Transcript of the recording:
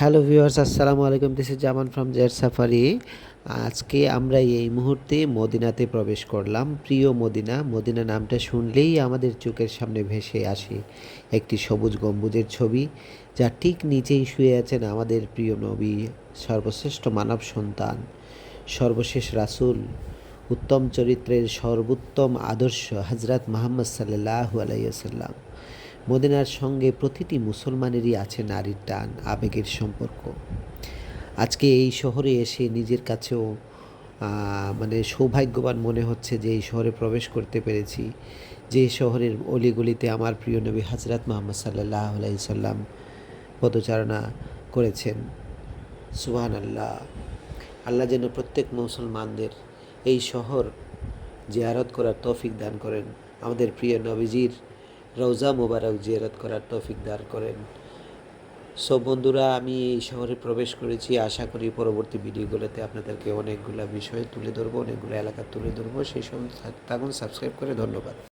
Hello viewers আসসালামু আলাইকুম this is Zaman from Z safari আজকে আমরা এই মুহূর্তে মদিনাতে প্রবেশ করলাম। প্রিয় মদিনা মদিনা নামটা শুনলেই আমাদের চোখের সামনে ভেসে আসে একটি সবুজ গম্বুজের ছবি যার ঠিক নিচেই শুয়ে আছেন আমাদের প্রিয় নবী, সর্বশ্রেষ্ঠ মানব সন্তান, সর্বশেষ রাসূল, উত্তম চরিত্রের সর্বোত্তম আদর্শ হজরত মোহাম্মদ সাল্লাল্লাহু আলাইসাল্লাম মদিনার সঙ্গে প্রতিটি মুসলমানেরই আছে নারীর টান, আবেগের সম্পর্ক। আজকে এই শহরে এসে নিজের কাছেও মানে সৌভাগ্যবান মনে হচ্ছে যে এই শহরে প্রবেশ করতে পেরেছি। যে শহরের অলিগলিতে আমার প্রিয় নবী হজরত মোহাম্মদ সাল্লাহ আলাইসাল্লাম পদচারণা করেছেন। সুহান আল্লাহ আল্লাহ যেন প্রত্যেক মুসলমানদের এই শহর জিয়ারত করার তৌফিক দান করেন। আমাদের প্রিয় নবীজির রওজা মোবারক জিয়ারত করার তৌফিক দান করেন। সব বন্ধুরা, আমি এই শহরে প্রবেশ করেছি। আশা করি পরবর্তী ভিডিওগুলোতে আপনাদেরকে অনেকগুলো বিষয় তুলে ধরবো, অনেকগুলো এলাকা তুলে ধরবো। সেই সব থাকুন, সাবস্ক্রাইব করে ধন্যবাদ।